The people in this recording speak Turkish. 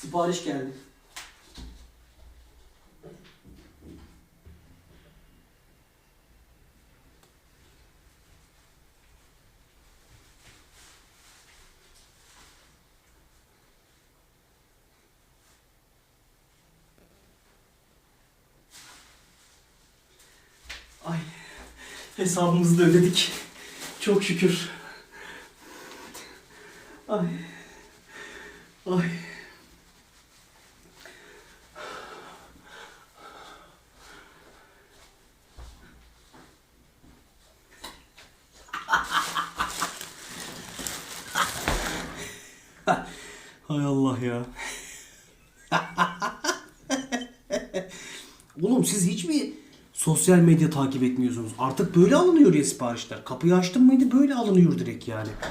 Sipariş geldi. Ay hesabımızı da ödedik. Çok şükür. Ay. Ay. Hay Allah ya. Oğlum siz hiç mi sosyal medya takip etmiyorsunuz? Artık böyle alınıyor ya siparişler. Kapıyı açtın mıydı böyle alınıyor direkt yani.